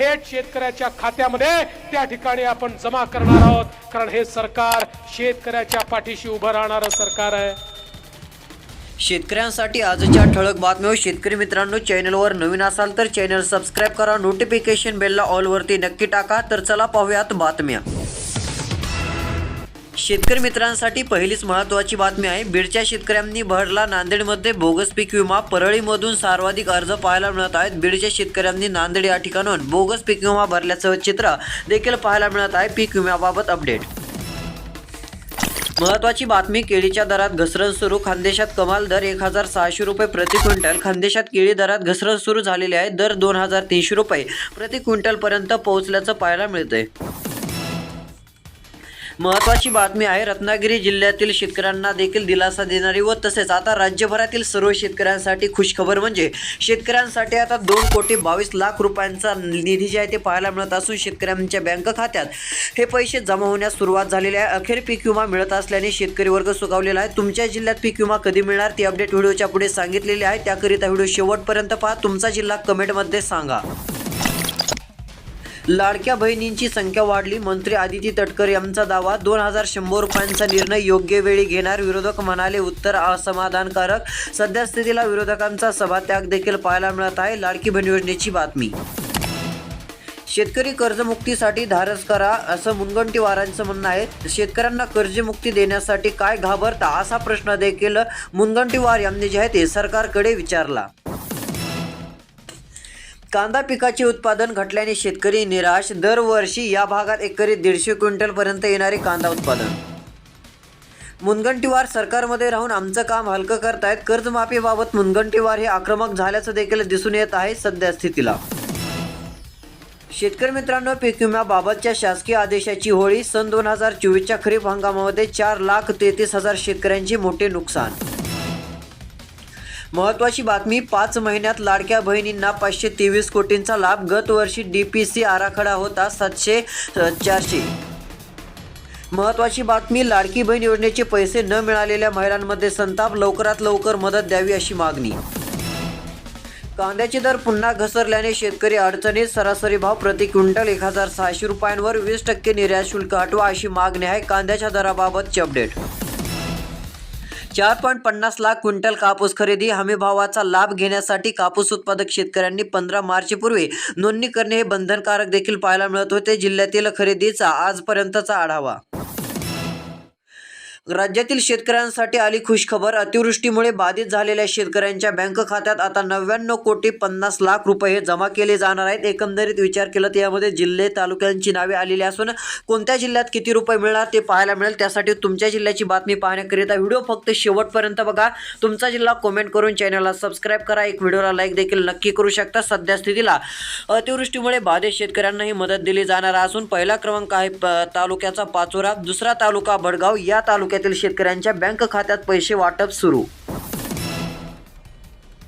थेट शेतकऱ्याच्या खात्यामध्ये त्या ठिकाणी आपण जमा करणार आहोत. कारण हे सरकार शेतकऱ्याच्या पाठीशी उभं राहणारं सरकार आहे. शेतकऱ्यांसाठी आजच्या ठळक बातम्या शेतकरी मित्रांनो चॅनलवर नवीन असाल तर चॅनल सबस्क्राईब करा नोटिफिकेशन बेलला ऑलवरती नक्की टाका. तर चला पाहूयात बातम्या. शेतकरी मित्रांसाठी पहिलीच महत्त्वाची बातमी आहे. बीडच्या शेतकऱ्यांनी भरला नांदेडमध्ये बोगस पीक विमा. परळीमधून सर्वाधिक अर्ज पाहायला मिळत आहेत. बीडच्या शेतकऱ्यांनी नांदेड या ठिकाणून बोगस पीक विमा भरल्याचं चित्र देखील पाहायला मिळत आहे. पीक विम्याबाबत अपडेट. महत्वाची बातमी केळीच्या दरात घसरण सुरू. खानदेशात कमाल दर एक हजार सहाशे रुपये प्रति क्विंटल. खानदेशात केळी दरात घसरण सुरू झालेली आहे. दर दोन हजार तीनशे रुपये प्रति क्विंटलपर्यंत पोहोचल्याचं पाहायला मिळतंय. महत्वाची बातमी आहे रत्नागिरी जिल्ह्यातील शेतकऱ्यांना देखील दिलासा देणारी व तसेच आता राज्यभरातील सर्व शेतकऱ्यांसाठी खुशखबर म्हणजे शेतकऱ्यांसाठी आता दोन कोटी बावीस लाख रुपयांचा निधी जे आहे ते पाहायला मिळत असून शेतकऱ्यांच्या बँक खात्यात हे पैसे जमा होण्यास सुरुवात झालेली आहे. अखेर पीक विमा मिळत असल्याने शेतकरी वर्ग सुगावलेला आहे. तुमच्या जिल्ह्यात पीक विमा कधी मिळणार ती अपडेट व्हिडिओच्या पुढे सांगितलेली आहे. त्याकरिता व्हिडिओ शेवटपर्यंत पहा. तुमचा जिल्हा कमेंटमध्ये सांगा. लाडक्या बहिणींची संख्या वाढली. मंत्री आदिती तटकर यांचा दावा दोन हजार शंभर रुपयांचा निर्णय योग्य वेळी घेणार. विरोधक म्हणाले उत्तर असमाधानकारक. सध्यास्थितीला विरोधकांचा सभात्याग देखील पाहायला मिळत आहे. लाडकी बहीण योजनेची बातमी. शेतकरी कर्जमुक्तीसाठी धारस करा असं मुनगंटीवारांचं म्हणणं आहे. शेतकऱ्यांना कर्जमुक्ती देण्यासाठी काय घाबरता असा प्रश्न देखील मुनगंटीवार यांनी जे आहे ते सरकारकडे विचारला. कांदा पिकाचे उत्पादन घटल्याने शेतकरी निराश. दरवर्षी या भागात एकरी दीडशे क्विंटलपर्यंत येणारे कांदा उत्पादन. मुनगंटीवार सरकारमध्ये राहून आमचं काम हलकं करतायत. कर्जमाफीबाबत मुनगंटीवार हे आक्रमक झाल्याचं देखील दिसून येत आहे सध्या स्थितीला. शेतकरी मित्रांनो पीक विम्याबाबतच्या शासकीय आदेशाची होळी सन दोन हजार चोवीसच्या खरीप हंगामामध्ये चार लाख तेहतीस हजार शेतकऱ्यांचे मोठे नुकसान. महत्वाची बातमी पाच महिन्यात लाडक्या बहिणींना पाचशे तेवीस कोटींचा लाभ गत वर्षी डी पी सी आराखडा होता सातशे चारशे. महत्वाची बातमी लाडकी बहीण योजनेचे पैसे न मिळालेल्या महिलांमध्ये संताप लवकरात लवकर मदत द्यावी अशी मागणी. कांद्याचे दर पुन्हा घसरल्याने शेतकरी अडचणीत सरासरी भाव प्रति क्विंटल एक हजार सहाशे रुपयांवर वीस टक्के निर्यात शुल्क हटवा अशी मागणी आहे कांद्याच्या दराबाबतची अपडेट. चार पॉईंट पन्नास लाख क्विंटल कापूस खरेदी. हमीभावाचा लाभ घेण्यासाठी कापूस उत्पादक शेतकऱ्यांनी पंधरा मार्चपूर्वी नोंदणी करणे हे बंधनकारक देखील पाहायला मिळत होते. जिल्ह्यातील खरेदीचा आजपर्यंतचा आढावा. राज्यातील शेतकऱ्यांसाठी आली खुशखबर अतिवृष्टीमुळे बाधित झालेल्या शेतकऱ्यांच्या बँक खात्यात आता नव्याण्णव कोटी पन्नास लाख रुपये जमा केले जाणार आहेत. एकंदरीत विचार केला तर यामध्ये जिल्हे तालुक्यांची नावे आलेली असून कोणत्या जिल्ह्यात किती रुपये मिळणार ते पाहायला मिळेल. त्यासाठी तुमच्या जिल्ह्याची बातमी पाहण्याकरिता व्हिडिओ फक्त शेवटपर्यंत बघा. तुमचा जिल्हा कॉमेंट करून चॅनलला सबस्क्राईब करा. एक व्हिडिओला लाईक देखील नक्की करू शकता. सध्या स्थितीला अतिवृष्टीमुळे बाधित शेतकऱ्यांनाही मदत दिली जाणार असून पहिला क्रमांक आहे प- तालुक्याचा पाचोरा दुसरा तालुका बडगाव. या तालुक्यात तालुक्यातील शेतकऱ्यांच्या बँक खात्यात पैसे वाटप सुरू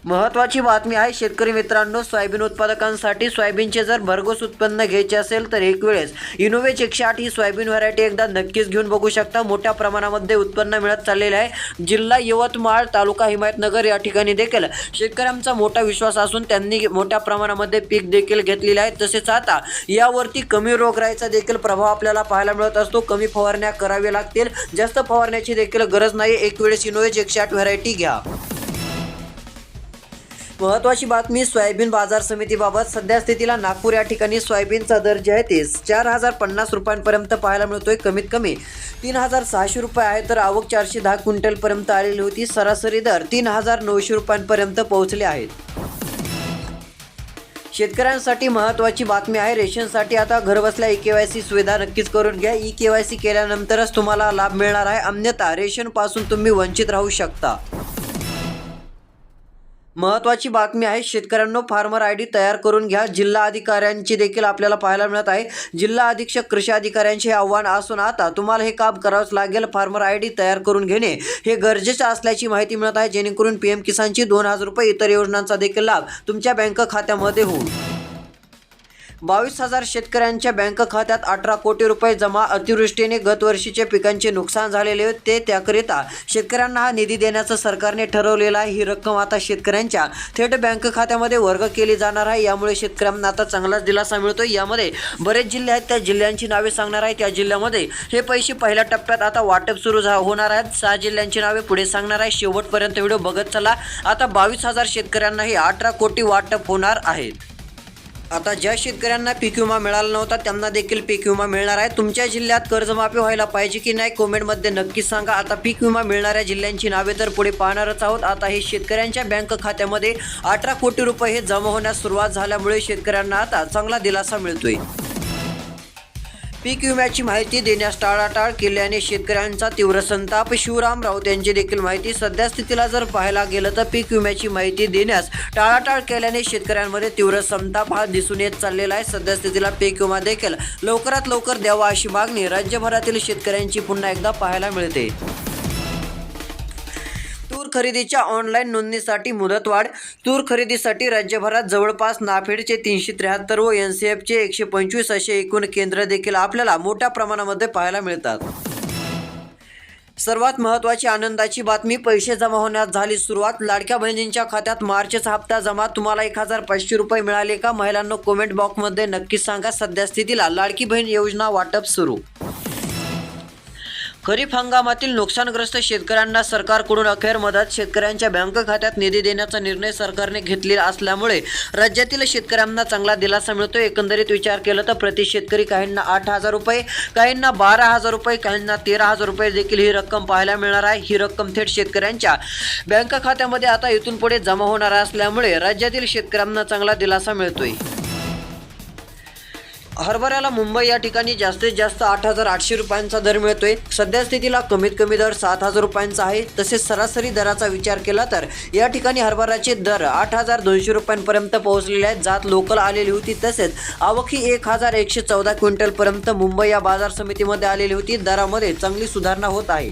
महत्वाची बातमी आहे शेतकरी मित्रांनो सोयाबीन उत्पादकांसाठी सोयाबीनचे जर भरघोस उत्पन्न घ्यायचे असेल तर एक वेळेस इनोवेच एकशे आठ ही सोयाबीन व्हरायटी एकदा नक्कीच घेऊन बघू शकता. मोठ्या प्रमाणामध्ये उत्पन्न मिळत चाललेले आहे. जिल्हा यवतमाळ तालुका हिमायतनगर या ठिकाणी देखील शेतकऱ्यांचा मोठा विश्वास असून त्यांनी मोठ्या प्रमाणामध्ये पीक देखील घेतलेले आहे. तसेच आता यावरती कमी रोगराईचा देखील प्रभाव आपल्याला पाहायला मिळत असतो. कमी फवारण्या कराव्या लागतील. जास्त फवारण्याची देखील गरज नाही. एक वेळेस इनोवेज एकशे आठ व्हरायटी घ्या. महत्वाची बातमी सोयाबीन बाजार समितीबाबत सध्या स्थितीला नागपूर या ठिकाणी सोयाबीनचा दर जे आहे ते चार हजार पन्नास रुपयांपर्यंत पाहायला मिळतोय कमीत कमी तीन हजार सहाशे रुपये आहे. तर आवक चारशे दहा क्विंटलपर्यंत आलेली होती. सरासरी दर तीन हजार नऊशे रुपयांपर्यंत पोहोचले आहेत. शेतकऱ्यांसाठी महत्त्वाची बातमी आहे. रेशनसाठी आता घरबसल्या ई के वाय सी सुविधा नक्कीच करून घ्या. ई के वाय सी केल्यानंतरच तुम्हाला लाभ मिळणार आहे. अन्यथा रेशनपासून तुम्ही वंचित राहू शकता. महत्वाची बातमी आहे शेतकऱ्यांनो फार्मर आय डी तयार करून घ्या. जिल्हा अधिकाऱ्यांची देखील आपल्याला पाहायला मिळत आहे. जिल्हा अधीक्षक कृषी अधिकाऱ्यांचे हे आव्हान असून आता तुम्हाला हे काम करावंच लागेल. फार्मर आय डी तयार करून घेणे हे गरजेचं असल्याची माहिती मिळत आहे. जेणेकरून पी एम किसानची दोन हजार रुपये इतर योजनांचा देखील लाभ तुमच्या बँक खात्यामध्ये होईल बावीस हजार शेतकऱ्यांच्या बँक खात्यात अठरा कोटी रुपये जमा. अतिवृष्टीने गतवर्षीचे पिकांचे नुकसान झालेले होते त्याकरिता शेतकऱ्यांना हा निधी देण्याचं सरकारने ठरवलेलं आहे. ही रक्कम आता शेतकऱ्यांच्या थेट बँक खात्यामध्ये वर्ग केली जाणार आहे. यामुळे शेतकऱ्यांना आता चांगलाच दिलासा मिळतो यामध्ये बरेच जिल्हे आहेत. त्या जिल्ह्यांची नावे सांगणार आहे. त्या जिल्ह्यामध्ये हे पैसे पहिल्या टप्प्यात आता वाटप सुरू झा होणार आहेत. सहा जिल्ह्यांची नावे पुढे सांगणार आहे. शेवटपर्यंत व्हिडिओ बघत चला. आता बावीस हजार शेतकऱ्यांनाही अठरा कोटी वाटप होणार आहेत आता ज्या शेतकऱ्यांना पीक विमा मिळाला नव्हता त्यांना देखील पीक विमा मिळणार आहे. तुमच्या जिल्ह्यात कर्जमाफी व्हायला पाहिजे की नाही कमेंटमध्ये नक्कीच सांगा. आता पीक विमा मिळणाऱ्या जिल्ह्यांची नावे तर पुढे पाहणारच आहोत. आता हे शेतकऱ्यांच्या बँक खात्यामध्ये अठरा कोटी रुपये हे जमा होण्यास सुरुवात झाल्यामुळे शेतकऱ्यांना आता चांगला दिलासा मिळतोय. पीक विम्याची माहिती देण्यास टाळाटाळ केल्याने शेतकऱ्यांचा तीव्र संताप. शिवराम राऊत यांची देखील माहिती. सध्या स्थितीला जर पाहायला गेलं तर पीक विम्याची माहिती देण्यास टाळाटाळ केल्याने शेतकऱ्यांमध्ये तीव्र संताप हा दिसून येत चाललेला आहे. सध्या स्थितीला पीक विमा देखील लवकरात लवकर द्यावा अशी मागणी राज्यभरातील शेतकऱ्यांची पुन्हा एकदा पाहायला मिळते. खरेदीच्या ऑनलाईन नोंदणीसाठी मुदतवाढ तूर खरेदीसाठी राज्यभरात जवळपास नाफेडचे तीनशे त्र्याहत्तर व एन सी एफचे एकशे पंचवीस असे एकूण केंद्र देखील आपल्याला मोठ्या प्रमाणामध्ये पाहायला मिळतात. सर्वात महत्त्वाची आनंदाची बातमी पैसे जमा होण्यास झाली सुरुवात. लाडक्या बहिणींच्या खात्यात मार्चचा हप्ता जमा. तुम्हाला एक हजार पाचशे रुपये मिळाले का? महिलांनो कमेंट बॉक्समध्ये नक्कीच सांगा. सध्या स्थितीला लाडकी बहीण योजना वाटप सुरू. खरीप हंगामातील नुकसानग्रस्त शेतकऱ्यांना सरकारकडून अखेर मदत. शेतकऱ्यांच्या बँक खात्यात निधी देण्याचा निर्णय सरकारने घेतलेला असल्यामुळे राज्यातील शेतकऱ्यांना चांगला दिलासा मिळतो एकंदरीत विचार केला तर प्रति शेतकरी काहींना आठ हजार रुपये काहींना बारा हजार रुपये काहींना तेरा हजार रुपये देखील ही रक्कम पाहायला मिळणार आहे. ही रक्कम थेट शेतकऱ्यांच्या बँक खात्यामध्ये आता इथून पुढे जमा होणार असल्यामुळे राज्यातील शेतकऱ्यांना चांगला दिलासा मिळतोय. हरभऱ्याला मुंबई या ठिकाणी जास्तीत जास्त आठ हजार आठशे रुपयांचा दर मिळतोय. सध्या स्थितीला कमीत कमी दर सात हजार रुपयांचा आहे. तसेच सरासरी दराचा विचार केला तर या ठिकाणी हरभऱ्याचे दर आठ हजार दोनशे रुपयांपर्यंत पोहोचलेले आहेत. जात लोकल आलेली होती. तसेच आवक ही एक हजार एकशे चौदा क्विंटलपर्यंत मुंबई या बाजार समितीमध्ये आलेली होती. दरामध्ये चांगली सुधारणा होत आहे.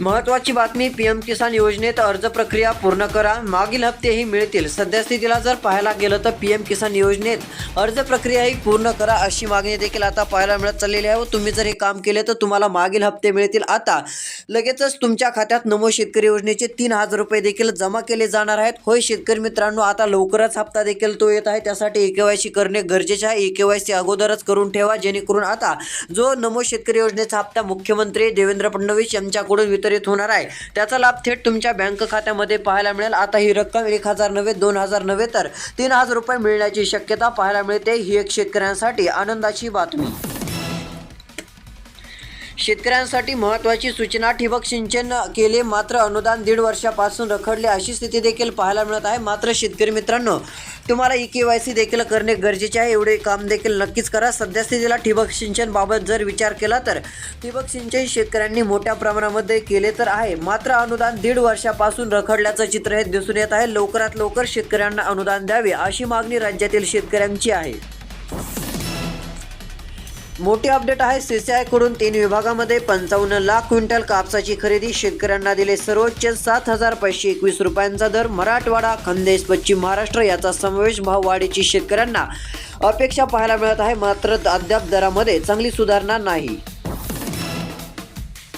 महत्वाची बातमी पीएम किसान योजनेत अर्ज प्रक्रिया पूर्ण करा मागील हप्तेही मिळतील. सध्या स्थितीला जर पाहायला गेलं तर पीएम किसान योजनेत अर्ज प्रक्रियाही पूर्ण करा अशी मागणी देखील आता पाहायला मिळत चाललेली आहे. व तुम्ही जर हे काम केले तर तुम्हाला मागील हप्ते मिळतील. आता लगेचच तुमच्या खात्यात नमो शेतकरी योजनेचे तीन हजार रुपये देखील जमा केले जाणार आहेत. होय शेतकरी मित्रांनो आता लवकरच हप्ता देखील तो येत आहे. त्यासाठी ए के वाय सी करणे गरजेचे आहे. ए के वाय सी अगोदरच करून ठेवा जेणेकरून आता जो नमो शेतकरी योजनेचा हप्ता मुख्यमंत्री देवेंद्र फडणवीस यांच्याकडून वितरित होणार आहे. त्याचा लाभ थेट तुमच्या बँक खात्यामध्ये पाहायला मिळेल. आता ही रक्कम एक हजार नव्हे दोन हजार नव्हे तर तीन हजार रुपये मिळण्याची शक्यता पाहायला मिळते. ही एक शेतकऱ्यांसाठी आनंदाची बातमी. शेतकऱ्यांसाठी महत्त्वाची सूचना ठिबक सिंचन केले. मात्र अनुदान दीड वर्षापासून रखडले अशी स्थिती देखील पाहायला मिळत आहे. मात्र शेतकरी मित्रांनो तुम्हाला ई के वाय सी देखील करणे गरजेचे आहे. एवढे काम देखील नक्कीच करा. सध्यास्थितीला ठिबक सिंचनबाबत जर विचार केला तर ठिबक सिंचन शेतकऱ्यांनी मोठ्या प्रमाणामध्ये केले तर आहे. मात्र अनुदान दीड वर्षापासून रखडल्याचं चित्र हे दिसून येत आहे. लवकरात लवकर शेतकऱ्यांना अनुदान द्यावे अशी मागणी राज्यातील शेतकऱ्यांची आहे. मोठी अपडेट आहे. सीसीआयकडून तीन विभागामध्ये पंचावन्न लाख क्विंटल कापसाची खरेदी शेतकऱ्यांना दिले सर्वोच्च सात हजार पाचशे एकवीस रुपयांचा दर. मराठवाडा खानदेश पश्चिम महाराष्ट्र याचा समावेश भाव वाढीची शेतकऱ्यांना अपेक्षा पाहायला मिळत आहे. मात्र अद्याप दरामध्ये चांगली सुधारणा नाही.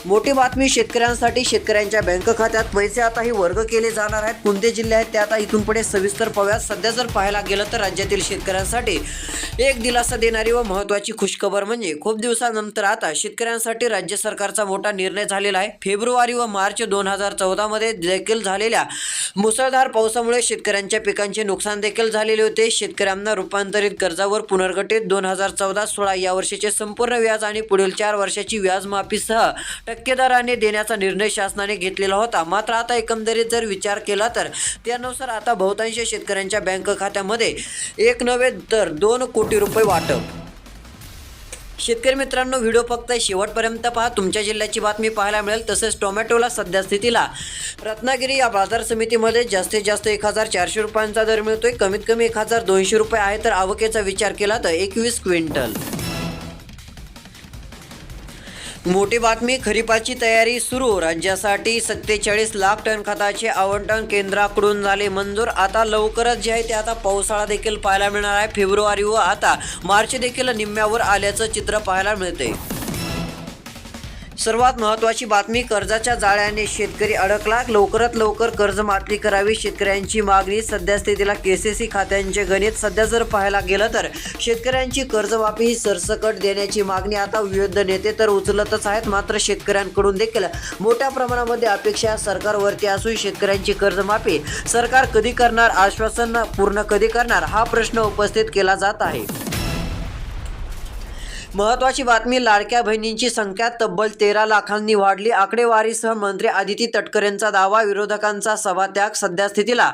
मोठी बातमी शेतकऱ्यांसाठी शेतकऱ्यांच्या बँक खात्यात. पैसे आताही वर्ग केले जाणार आहेत. कोणते जिल्हे आहेत ते आता इथून पुढे सविस्तर पाहूयात. सध्या जर पाहायला गेलं तर राज्यातील शेतकऱ्यांसाठी एक दिलासा देणारी व महत्त्वाची खुशखबर म्हणजे खूप दिवसानंतर आता शेतकऱ्यांसाठी राज्य सरकारचा मोठा निर्णय झालेला आहे. फेब्रुवारी व मार्च दोन हजार चौदामध्ये देखील झालेल्या मुसळधार पावसामुळे शेतकऱ्यांच्या पिकांचे नुकसान देखील झालेले होते. शेतकऱ्यांना रूपांतरित कर्जावर पुनर्गठित दोन हजार चौदा सोळा या वर्षाचे संपूर्ण व्याज आणि पुढील चार वर्षाची व्याजमाफीसह टक्केदाराने देण्याचा निर्णय शासनाने घेतलेला होता. मात्र आता एकंदरीत जर विचार केला तर त्यानुसार आता बहुतांश शेतकऱ्यांच्या बँक खात्यामध्ये एक नव्हे तर दोन कोटी रुपये वाटप. शेतकरी मित्रांनो व्हिडिओ फक्त शेवटपर्यंत पहा. तुमच्या जिल्ह्याची बातमी पाहायला मिळेल. तसेच टोमॅटोला सध्या स्थितीला रत्नागिरी या बाजार समितीमध्ये जास्तीत जास्त एक हजार चारशे रुपयांचा दर मिळतोय. कमीत कमी एक हजार दोनशे रुपये आहे. तर आवकेचा विचार केला तर एकवीस क्विंटल. मोठी बातमी खरीपाची तयारी सुरू. राज्यासाठी सत्तेचाळीस लाख टन खताचे आवंटन केंद्राकडून झाले मंजूर. आता लवकरच जे आहे ते आता पावसाळा देखील पाहायला मिळणार आहे. फेब्रुवारी व आता मार्च देखील निम्म्यावर आल्याचं चित्र पाहायला मिळते सर्वात महत्त्वाची बातमी कर्जाच्या जाळ्याने शेतकरी अडकला लवकरात लवकर कर्जमाफी करावी शेतकऱ्यांची मागणी. सध्यास्थितीला केसीसी खात्यांचे गणित. सध्या जर पाहायला गेलं तर शेतकऱ्यांची कर्जमाफी ही सरसकट देण्याची मागणी आता विविध नेते तर उचलतच आहेत. मात्र शेतकऱ्यांकडून देखील मोठ्या प्रमाणामध्ये अपेक्षा सरकारवरती असून शेतकऱ्यांची कर्जमाफी सरकार कधी करणार आश्वासन पूर्ण कधी करणार हा प्रश्न उपस्थित केला जात आहे. महत्वाची बातमी लाडक्या बहिणींची संख्या तब्बल तेरा लाखांनी वाढली. आकडेवारीसह मंत्री आदिती तटकरेंचा दावा विरोधकांचा सभात्याग सध्या स्थितीला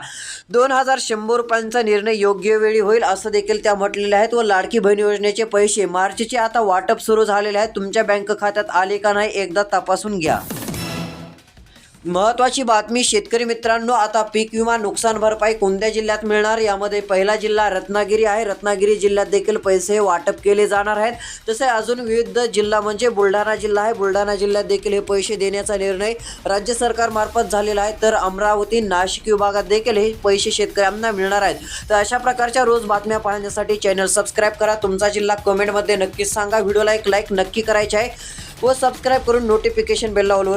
दोन हजार शंभर रुपयांचा निर्णय योग्य वेळी होईल असं देखील त्या म्हटलेल्या आहेत व लाडकी बहीण योजनेचे पैसे मार्चचे आता वाटप सुरू झालेले आहेत. तुमच्या बँक खात्यात आले का नाही एकदा तपासून घ्या. महत्वाची बातमी शेतकरी मित्रांनो आता पीक विमा नुकसान भरपाई कोणत्या जिल्ह्यात मिळणार? यामध्ये पहिला जिल्हा रत्नागिरी आहे. रत्नागिरी जिल्ह्यात देखील पैसे वाटप केले जाणार आहेत. तसे अजून विविध जिल्हा म्हणजे बुलढाणा जिल्हा आहे. बुलढाणा जिल्ह्यात देखील हे पैसे देण्याचा निर्णय राज्य सरकारमार्फत झालेला आहे. तर अमरावती नाशिक विभागात देखील हे पैसे शेतकऱ्यांना मिळणार आहेत. तर अशा प्रकारच्या रोज बातम्या पाहण्यासाठी चॅनल सबस्क्राईब करा. तुमचा जिल्हा कमेंटमध्ये नक्कीच सांगा. व्हिडिओला एक लाईक नक्की करायचे आहे व सबस्क्राईब करून नोटिफिकेशन बेलला ऑलवर